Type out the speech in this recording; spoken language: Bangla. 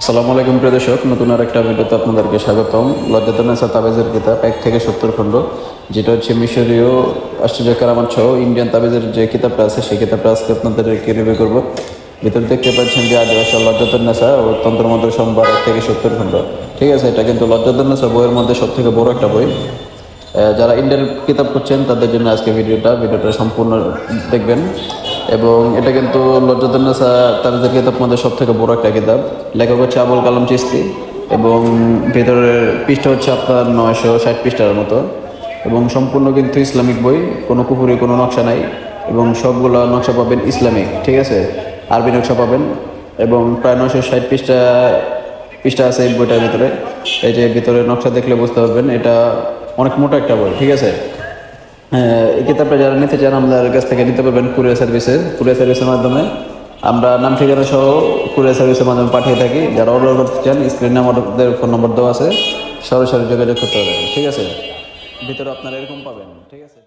আসসালামু আলাইকুম, প্রিয় দর্শক। নতুন আর একটা ভিডিওতে আপনাদেরকে স্বাগতম। লজ্জাতনেসা তাবেজের কিতাব এক থেকে সত্তর খণ্ড, যেটা হচ্ছে মিশরীয় আশ্চর্য কারামার সহ ইন্ডিয়ান তাবেজের যে কিতাবটা আছে, সেই কিতাবটা আজকে আপনাদেরকে রিভিউ করব। ভিতরে দেখতে পাচ্ছেন যে আদিবাসী লজ্জাতনেসা ও তন্ত্রমন্ত্র সোমবার এক থেকে সত্তর খণ্ড। ঠিক আছে, এটা কিন্তু লজ্জাতনেসা বইয়ের মধ্যে সব থেকে বড় একটা বই। যারা ইন্ডিয়ান কিতাব করছেন তাদের জন্য আজকে ভিডিওটা ভিডিওটা সম্পূর্ণ দেখবেন। এবং এটা কিন্তু লজ্জাতুন্নেসা তাদের কিতাব মধ্যে সব থেকে বড় একটা কিতাব। লেখক হচ্ছে আবুল কালাম চিস্তি এবং ভেতরের পৃষ্ঠা হচ্ছে আপনার নয়শো ষাট পৃষ্ঠার মতো। এবং সম্পূর্ণ কিন্তু ইসলামিক বই, কোনো কুপুরি কোনো নকশা নাই এবং সবগুলো নকশা পাবেন ইসলামিক, ঠিক আছে? আরবি নকশা পাবেন এবং প্রায় নয়শো ষাট পৃষ্ঠা পৃষ্ঠা আছে এই বইটার ভিতরে। এই যে ভিতরে নকশা দেখলে বুঝতে পারবেন, এটা অনেক মোটা একটা বই, ঠিক আছে? এই কিতাবটা যারা নিতে চান, আমাদের কাছ থেকে নিতে পারবেন কুরিয়ার সার্ভিসের। কুরিয়ার সার্ভিসের মাধ্যমে আমরা নাম, ঠিকানা সহ কুরিয়ার সার্ভিসের মাধ্যমে পাঠিয়ে থাকি। যারা অর্ডার করতে চান স্ক্রিনে আমাদের ফোন নম্বর দেওয়া আছে, সরাসরি যোগাযোগ করতে পারবেন ঠিক আছে? ভিতরে আপনারা এরকম পাবেন। ঠিক আছে?